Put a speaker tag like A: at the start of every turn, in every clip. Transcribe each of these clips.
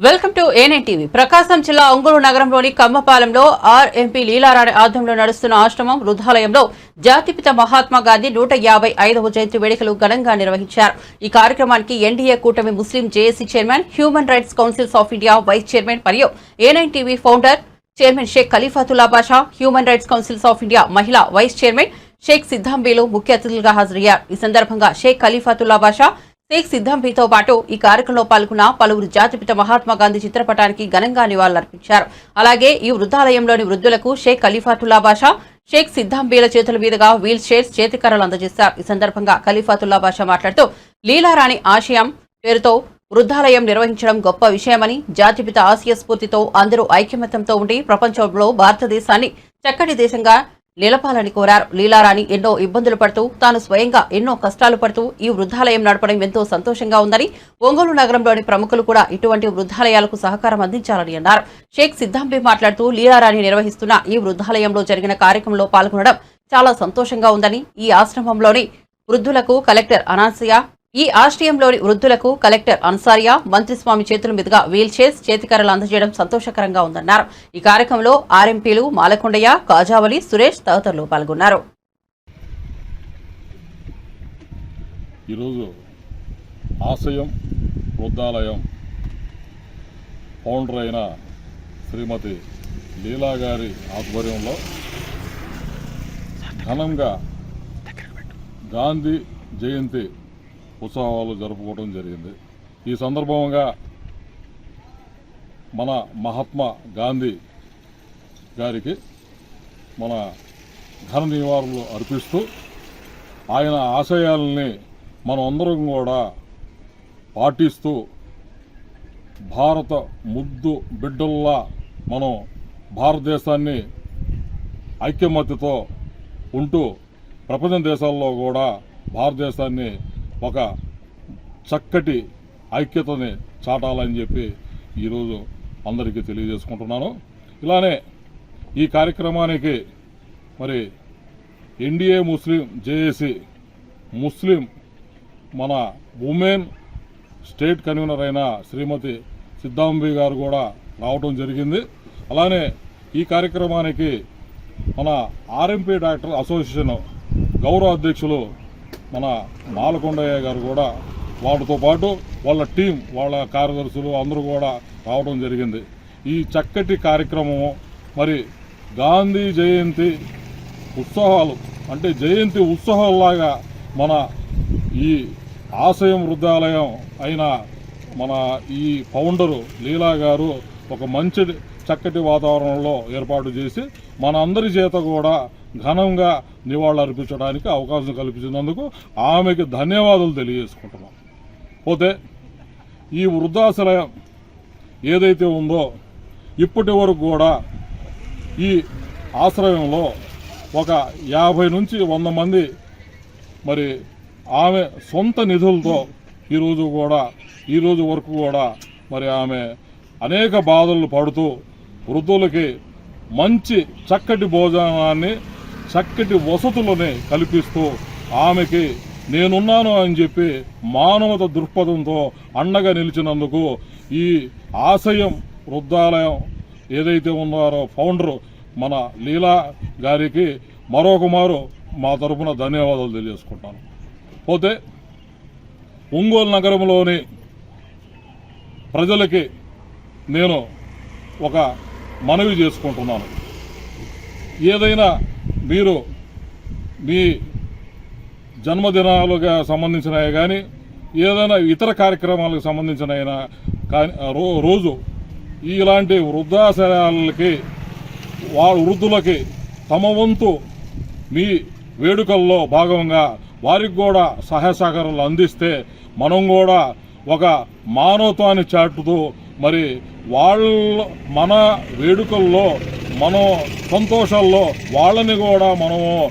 A: Welcome to A nine TV. Prakasam జిల్లా ఒంగోలు నగరంలోని కమ్మపాలెంలో or MP Leelarani ఆధ్వర్యంలో నడుస్తున్న ఆశ్రమం వృద్ధాలయంలో జాతిపిత మహాత్మా గాంధీ నూట యాభై ఐదవ జయంతి వేడుకలు ఘనంగా నిర్వహించారు. ఈ కార్యక్రమానికి ఎన్డీఏ కూటమి ముస్లిం JAC chairman human rights councils of India vice chairman మరియు A nine TV founder chairman Sheikh Khalifathulla Basha human rights councils of India మహిళా వైస్ చైర్మన్ షేక్ సిద్దాంబీలు ముఖ్య అతిథులుగా హాజరయ్యారు. ఈ సందర్భంగా షేక్ ఖలీఫాతుల్లా బాషా షేక్ సిద్దాంబీతో పాటు ఈ కార్యక్రమంలో పాల్గొన్న పలువురు జాతిపిత మహాత్మా గాంధీ చిత్రపటానికి ఘనంగా నివాళులర్పించారు. అలాగే ఈ వృద్ధాలయంలోని వృద్ధులకు షేక్ ఖలీఫాతుల్లా బాషా షేక్ సిద్దాంబీల చేతుల మీదుగా వీల్ చైర్స్ చేతికర్రలు అందజేశారు. ఈ సందర్భంగా ఖలీఫాతుల్లా బాషా మాట్లాడుతూ లీలారాణి ఆశయం పేరుతో వృద్ధాలయం నిర్వహించడం గొప్ప విషయమని జాతిపిత ఆసియ స్ఫూర్తితో అందరూ ఐక్యమత్యంతో ఉండి ప్రపంచంలో భారతదేశాన్ని చక్కటి దేశంగా నిలపాలని కోరారు. లీలారాణి ఎన్నో ఇబ్బందులు పడుతూ తాను స్వయంగా ఎన్నో కష్టాలు పడుతూ ఈ వృద్ధాలయం నడపడం ఎంతో సంతోషంగా ఉందని ఒంగోలు నగరంలోని ప్రముఖులు కూడా ఇటువంటి వృద్ధాలయాలకు సహకారం అందించాలని అన్నారు. షేక్ సిద్దాంబి మాట్లాడుతూ లీలారాణి నిర్వహిస్తున్న ఈ వృద్ధాలయంలో జరిగిన కార్యక్రమంలో పాల్గొనడం చాలా సంతోషంగా ఉందని ఈ ఆశ్రమంలోని వృద్ధులకు కలెక్టర్ అనాసియా ఈ ఆశ్రయంలోని వృద్ధులకు కలెక్టర్ అన్సారియా మంత్రిస్వామి చేతుల మీదుగా వీల్ చైర్స్ చేతికర్రలు అందజేయడం సంతోషకరంగా ఉందన్నారు. ఈ కార్యక్రమంలో ఆర్ఎంపీలు మాలకొండయ్య కాజావలి సురేష్ తదితరులు పాల్గొన్నారు.
B: ఈరోజు ఆశయం వృద్ధాలయం ఫౌండర్ అయిన శ్రీమతి లీలా గారి ఆధ్వర్యంలో ఘనంగా గాంధీ జయంతి ఉత్సవాలు జరుపుకోవడం జరిగింది. ఈ సందర్భంగా మన మహాత్మా గాంధీ గారికి మన ఘన నివారణలు అర్పిస్తూ ఆయన ఆశయాలని మనం అందరం కూడా పాటిస్తూ భారత ముద్దు బిడ్డల్లా మనం భారతదేశాన్ని ఐక్యమత్యతో ఉంటూ ప్రపంచ దేశాల్లో కూడా భారతదేశాన్ని ఒక చక్కటి ఐక్యతని చాటాలని చెప్పి ఈరోజు అందరికీ తెలియజేసుకుంటున్నాను. ఇలానే ఈ కార్యక్రమానికి మరి ఎన్డీఏ ముస్లిం జేఏసీ ముస్లిం మన ఉమెన్ స్టేట్ కన్వీనర్ అయిన శ్రీమతి సిద్ధాంబి గారు కూడా రావడం జరిగింది. అలానే ఈ కార్యక్రమానికి మన ఆర్ఎంపీ డాక్టర్ అసోసియేషన్ గౌరవ అధ్యక్షులు మన మాలకొండయ్య గారు కూడా వాళ్ళతో పాటు వాళ్ళ టీం వాళ్ళ కార్యదర్శులు అందరూ కూడా రావడం జరిగింది. ఈ చక్కటి కార్యక్రమము మరి గాంధీ జయంతి ఉత్సవాలు అంటే జయంతి ఉత్సవాల్లాగా మన ఈ ఆశయం వృద్ధాలయం అయిన మన ఈ ఫౌండరు లీలా గారు ఒక మంచి చక్కటి వాతావరణంలో ఏర్పాటు చేసి మన అందరి చేత కూడా ఘనంగా నివాళులర్పించడానికి అవకాశం కల్పించినందుకు ఆమెకి ధన్యవాదాలు తెలియజేసుకుంటున్నాం. పోతే ఈ వృద్ధాశ్రయం ఏదైతే ఉందో ఇప్పటి వరకు కూడా ఈ ఆశ్రయంలో ఒక యాభై నుంచి వంద మంది మరి ఆమె సొంత నిధులతో ఈరోజు కూడా ఈరోజు వరకు కూడా మరి ఆమె అనేక బాధలు పడుతూ వృద్ధులకి మంచి చక్కటి భోజనాన్ని చక్కటి వసతులని కల్పిస్తూ ఆమెకి నేనున్నాను అని చెప్పి మానవత దృక్పథంతో అండగా నిలిచినందుకు ఈ ఆశయం వృద్ధాలయం ఏదైతే ఉన్నారో ఫౌండర్ మన లీలా గారికి మరొక మారు మా తరపున ధన్యవాదాలు తెలియజేసుకుంటాను. పోతే ఒంగోలు నగరంలోని ప్రజలకి నేను ఒక మనవి చేసుకుంటున్నాను. ఏదైనా మీరు మీ జన్మదినాలుగా సంబంధించినవి కానీ ఏదైనా ఇతర కార్యక్రమాలకు సంబంధించిన కానీ రో రోజు ఇలాంటి వృద్ధాశ్రయాలకి వారు వృద్ధులకి తమ వంతు మీ వేడుకల్లో భాగంగా వారికి కూడా సహాయ సహకారాలు అందిస్తే మనం కూడా ఒక మానవత్వాన్ని చాటుతూ మరి వాళ్ళ మన వేడుకల్లో మనం సంతోషాల్లో వాళ్ళని కూడా మనము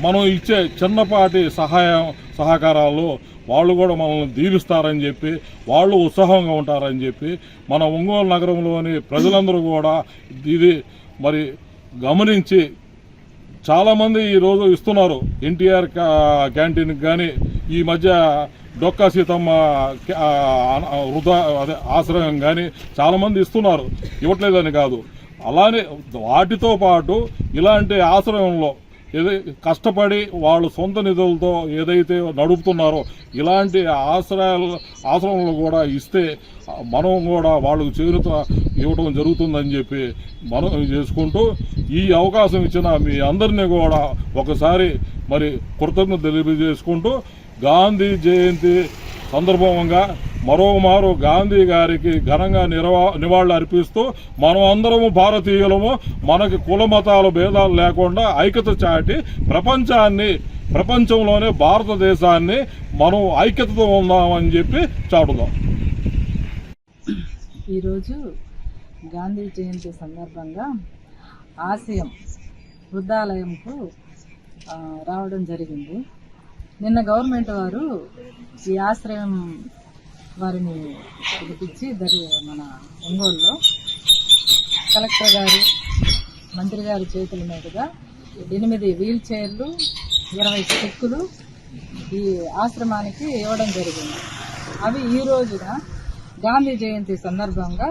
B: మనం ఇచ్చే చిన్నపాటి సహాయం సహకారాలు వాళ్ళు కూడా మనల్ని దీవిస్తారని చెప్పి వాళ్ళు ఉత్సాహంగా ఉంటారని చెప్పి మన ఒంగోలు నగరంలోని ప్రజలందరూ కూడా ఇది మరి గమనించి చాలామంది ఈరోజు ఇస్తున్నారు. ఎన్టీఆర్ క్యాంటీన్కి కానీ ఈ మధ్య డొక్కా సీతమ్మ వృధా అదే ఆశ్రయం కానీ చాలామంది ఇస్తున్నారు. ఇవ్వట్లేదని కాదు. అలానే వాటితో పాటు ఇలాంటి ఆశ్రయంలో ఏదై కష్టపడి వాళ్ళు సొంత నిధులతో ఏదైతే నడుపుతున్నారో ఇలాంటి ఆశ్రయాలు ఆశ్రమంలో కూడా ఇస్తే మనం కూడా వాళ్ళకు చేరుత ఇవ్వడం జరుగుతుందని చెప్పి మనం చేసుకుంటూ ఈ అవకాశం ఇచ్చిన మీ అందరినీ కూడా ఒకసారి మరి కృతజ్ఞత తెలియజేసుకుంటూ గాంధీ జయంతి సందర్భంగా మరోమారు గాంధీ గారికి ఘనంగా నిరవా నివాళులు అర్పిస్తూ మనం అందరము భారతీయులము మనకి కుల మతాలు భేదాలు లేకుండా ఐక్యత చాటి ప్రపంచాన్ని ప్రపంచంలోనే భారతదేశాన్ని మనం ఐక్యతతో ఉందామని చెప్పి చాటుదాం.
C: ఈరోజు గాంధీ జయంతి సందర్భంగా ఆశయం వృద్ధాలయంకు రావడం జరిగింది. నిన్న గవర్నమెంట్ వారు ఈ ఆశ్రయం వారిని పిలిపించి దరి మన ఒంగోలులో కలెక్టర్ గారు మంత్రి గారి చేతుల మీదుగా ఎనిమిది వీల్ చైర్లు ఇరవై స్టిక్కులు ఈ ఆశ్రమానికి ఇవ్వడం జరిగింది. అవి ఈ రోజున గాంధీ జయంతి సందర్భంగా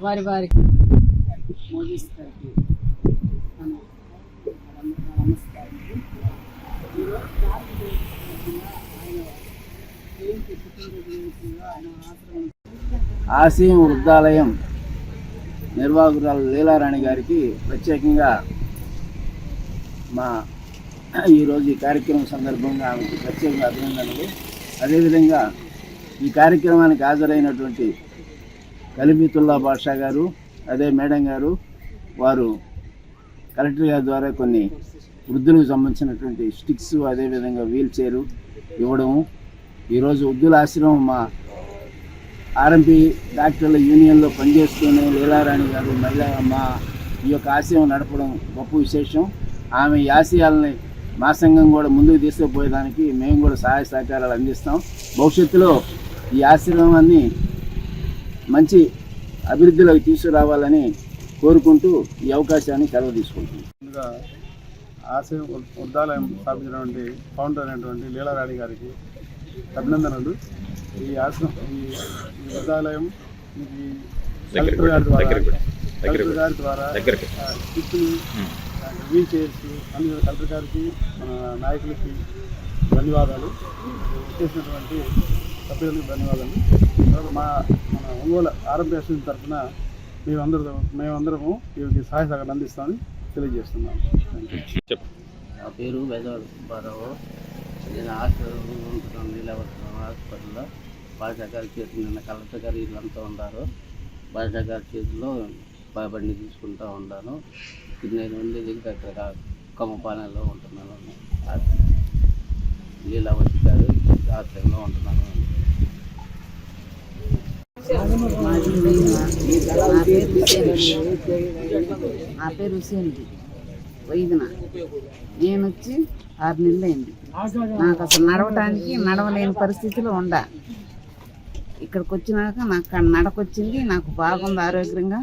C: వారి వారికి పూజిస్తారు
D: ఆశీం వృద్ధాలయం నిర్వాహకురాలు లీలారాణి గారికి ప్రత్యేకంగా మా ఈరోజు ఈ కార్యక్రమం సందర్భంగా ఆమెకు ప్రత్యేకంగా అభినందనలు. అదేవిధంగా ఈ కార్యక్రమానికి హాజరైనటువంటి కలిబితుల్లా బాషా గారు అదే మేడం గారు వారు కలెక్టర్ గారి ద్వారా కొన్ని వృద్ధులకు సంబంధించినటువంటి స్టిక్స్ అదేవిధంగా వీల్ చైరు ఇవ్వడము ఈరోజు వృద్ధుల ఆశ్రమం మా ఆర్ఎంపీ డాక్టర్ల యూనియన్లో పనిచేస్తూనే లీలారాణి గారు మహిళా మా ఈ యొక్క ఆశయం నడపడం గొప్ప విశేషం. ఆమె ఈ ఆశయాలని మా సంఘం కూడా ముందుకు తీసుకుపోయేదానికి మేము కూడా సహాయ సహకారాలు అందిస్తాం. భవిష్యత్తులో ఈ ఆశ్రమాన్ని మంచి అభివృద్ధిలోకి తీసుకురావాలని కోరుకుంటూ ఈ అవకాశాన్ని సెలవు తీసుకుంటున్నాం.
E: ముందుగా ఆశయం వృద్ధాలయం స్థాపించినటువంటి ఫౌండర్ అయినటువంటి లీలారాణి గారికి అభినందనలు. ఈ ఆశ్రమం ఈ వృద్ధాలయం ఈ కలెక్టర్ గారి ద్వారా కలెక్టర్ గారి ద్వారా అన్ని కలెక్టర్ గారికి మన నాయకులకి ధన్యవాదాలు. చేసినటువంటి సభ్యులకు ధన్యవాదాలు. మా మన ఒంగోలు ఆరోగ్య అసోసియేషన్ తరఫున మేమందరూ మేమందరము వీరికి సహాయ సహకారం అందిస్తామని తెలియజేస్తున్నాం
D: నా పేరు వేదవాడ సుబ్బారావు. నేను హాస్పిటల్ ఉంటున్నాను నీలవరం హాస్పిటల్లో బాషా గారి చేతులు నిన్న కలెక్టర్ గారు వీళ్ళంతా ఉన్నారు బాషా గారి చేతిలో బండి తీసుకుంటూ ఉన్నాను ఇది నేను ఉండేది ఇక్కడ కొమ్మపాలెంలో ఉంటున్నాను. లీలావతి గారు ఆశ్రయంలో ఉంటున్నాను.
F: నా పేరు హుసేన్ది వైద్యన నేను వచ్చి ఆరు నెలలు అయింది. నాకు అసలు నడవటానికి నడవలేని పరిస్థితిలో ఉండ. ఇక్కడికి వచ్చినాక నాకు నడకొచ్చింది నాకు బాగుంది ఆరోగ్యంగా.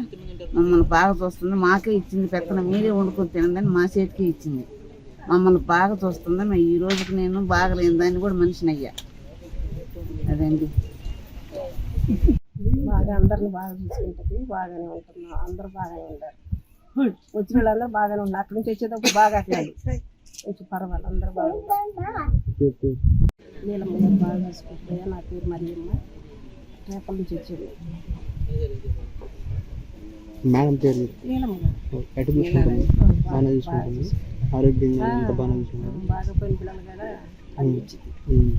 F: మమ్మల్ని బాగా చూస్తుంది. మాకే ఇచ్చింది పెత్తనం. మీరే వండుకొని తినదని మా చేతికి ఇచ్చింది. మమ్మల్ని బాగా చూస్తుందని ఈ రోజుకి నేను బాగలేని దాన్ని కూడా మనిషిని అయ్యా అదండి.
G: బాగా అందరిని బాగా చూసుకుంటుంది. బాగానే ఉంటున్నాం అందరూ బాగానే ఉంటారు. వచ్చిన వాళ్ళందరూ బాగానే ఉన్నారు. అక్కడి నుంచి వచ్చేటప్పుడు బాగా లేదు కొంచెం పర్వాలేదు అందరూ బాగా గారు బాగా చూసుకుంటాయా నా పేరు మరియమ్మ. రేపటి నుంచి వచ్చేది.
H: మేడం పేరు? ఎటు బాగానే ఆరోగ్యంగా ఎంత బాగానే చూసుకుంటుంది
G: బాగా
H: ఉమ్.